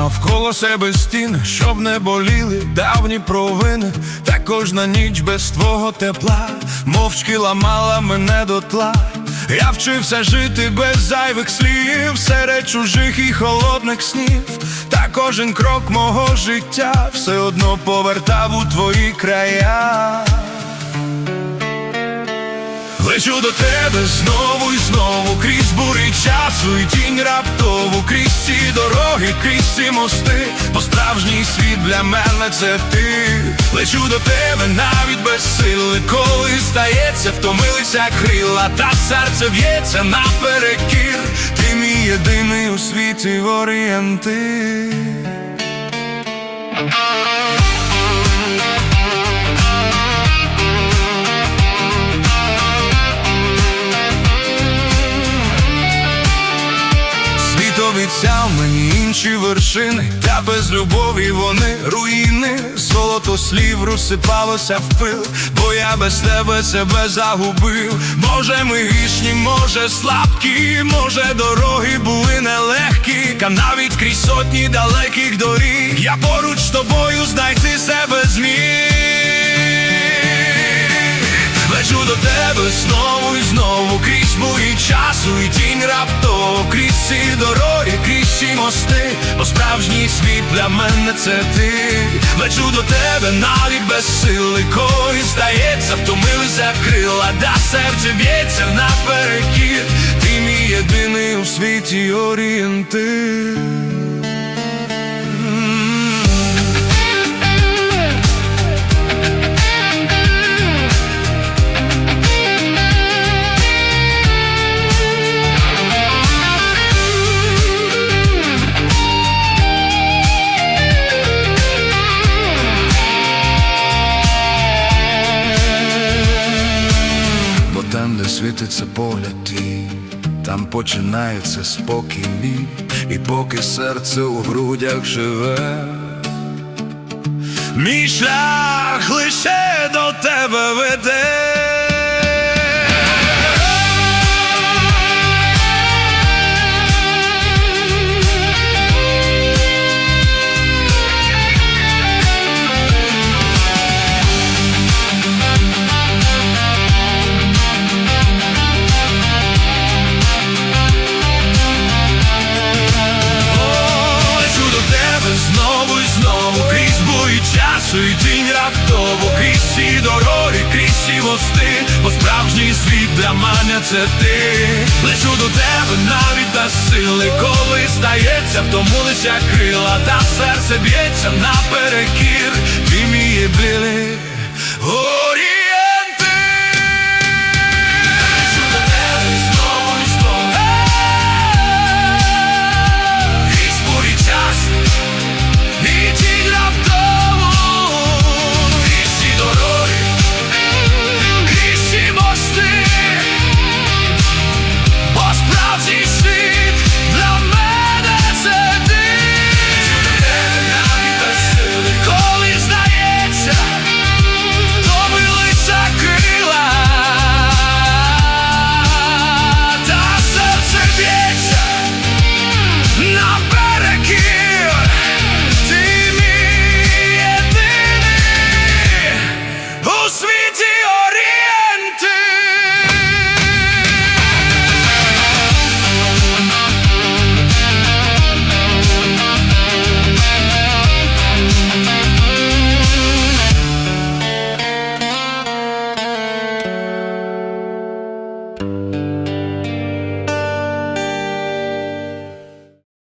навколо себе стін, щоб не боліли давні провини, та кожна ніч без твого тепла, мовчки ламала мене дотла. Я вчився жити без зайвих слів, серед чужих і холодних снів. Та кожен крок мого життя все одно повертав у твої края. Лечу до тебе знову і знову крізь бурі часу і тінь раптову, крізь ці дороги, крізь ці мости, бо справжній світ для мене це ти. Лечу до тебе навіть без сили, коли стається, втомилися крила, та серце б'ється наперекір. Ти мій єдиний у світі орієнтир. Обіцяв мені інші вершини, та без любові вони руїни. Золото слів розсипалося в пил, бо я без тебе себе загубив. Може, ми грішні, може слабкі, може дороги були нелегкі, Та навіть крізь сотні далеких доріг. Я поруч з тобою знайти себе зміг. Тебе знову і знову крізь мої часу і тінь раптово крізь ці дороги, крізь ці мости, бо справжній світ для мене це ти. Лечу до тебе навіть без сили, коли здається, втомилися крила, да серце б'ється наперекір. Ти мій єдиний у світі орієнтир. Світиться погляд твій, там починається спокій мій, і поки серце у грудях живе, мій шлях лише до тебе веде. Бої день раптово крізь дороги, крізь ці мости, бо справжній світ для мене це ти. Лечу до тебе навіть без сили, коли здається, втомилися крила, та серце б'ється наперекір. Ти мій горі.